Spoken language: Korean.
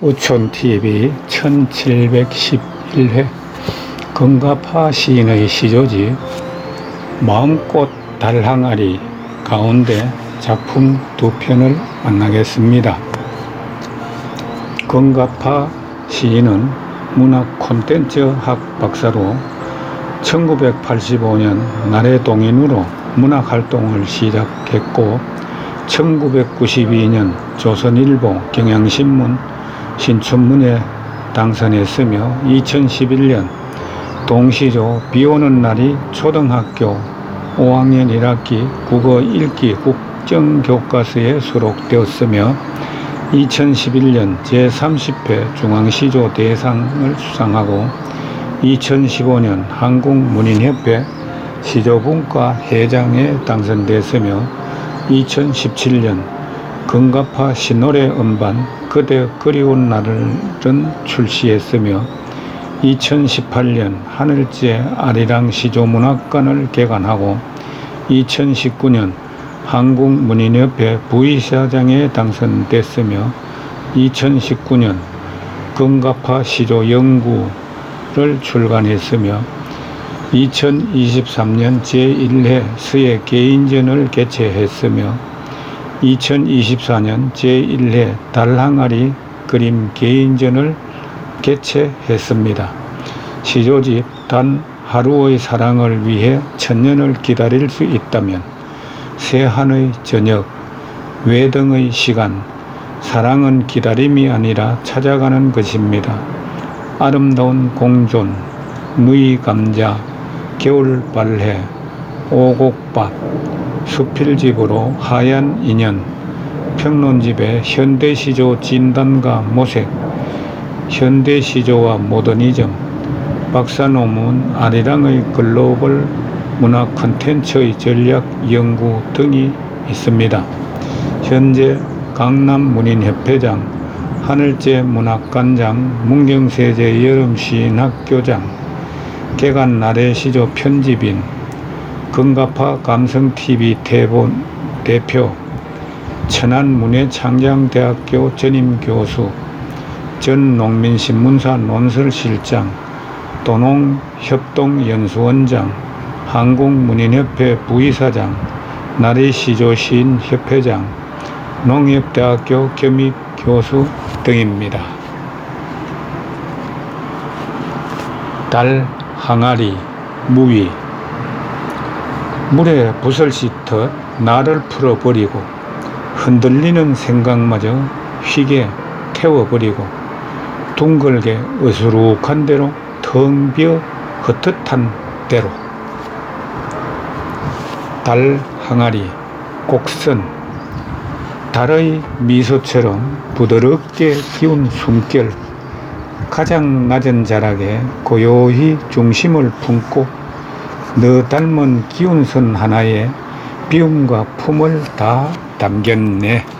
우촌TV 1711회 건가파 시인의 시조지 마음꽃 달항아리 가운데 작품 두 편을 만나겠습니다. 건가파 시인은 문학 콘텐츠 학 박사로 1985년 나래 동인으로 문학 활동을 시작했고 1992년 조선일보 경향신문 신춘문예 당선했으며 2011년 동시조 비오는 날이 초등학교 5학년 1학기 국어 읽기 국정교과서에 수록되었으며 2011년 제30회 중앙시조 대상을 수상하고 2015년 한국문인협회 시조분과 회장에 당선됐으며 2017년 건가파 신노래 음반 그대 그리운 날은 출시했으며 2018년 하늘제 아리랑 시조문학관을 개관하고 2019년 한국문인협회 부의사장에 당선됐으며 2019년 건가파 시조 연구를 출간했으며 2023년 제1회 스의 개인전을 개최했으며 2024년 제1회 달항아리 그림 개인전을 개최했습니다. 시조집 단 하루의 사랑을 위해 천년을 기다릴 수 있다면 새한의 저녁, 외등의 시간, 사랑은 기다림이 아니라 찾아가는 것입니다. 아름다운 공존, 누이 감자, 겨울 발해, 오곡밥, 수필집으로 하얀 인연, 평론집의 현대시조 진단과 모색, 현대시조와 모더니즘, 박사논문 아리랑의 글로벌 문화 콘텐츠의 전략 연구 등이 있습니다. 현재 강남 문인협회장, 하늘제 문학관장, 문경세제 여름시인학교장, 개간 나래 시조 편집인, 건가파 감성TV 대본 대표, 천안문예창장대학교 전임교수, 전 농민신문사 논설실장, 도농협동연수원장, 한국문인협회 부의사장, 나리시조시인협회장, 농협대학교 겸임교수 등입니다. 달 항아리 무위 물에 씻듯 나를 풀어버리고 흔들리는 생각마저 휘게 태워버리고 둥글게 어수룩한 대로 텅 비어 헛헛한 대로. 달 항아리 곡선 달의 미소처럼 부드럽게 기운 숨결 가장 낮은 자락에 고요히 중심을 품고 너 닮은 기운선 하나에 비움과 품을 다 담겼네.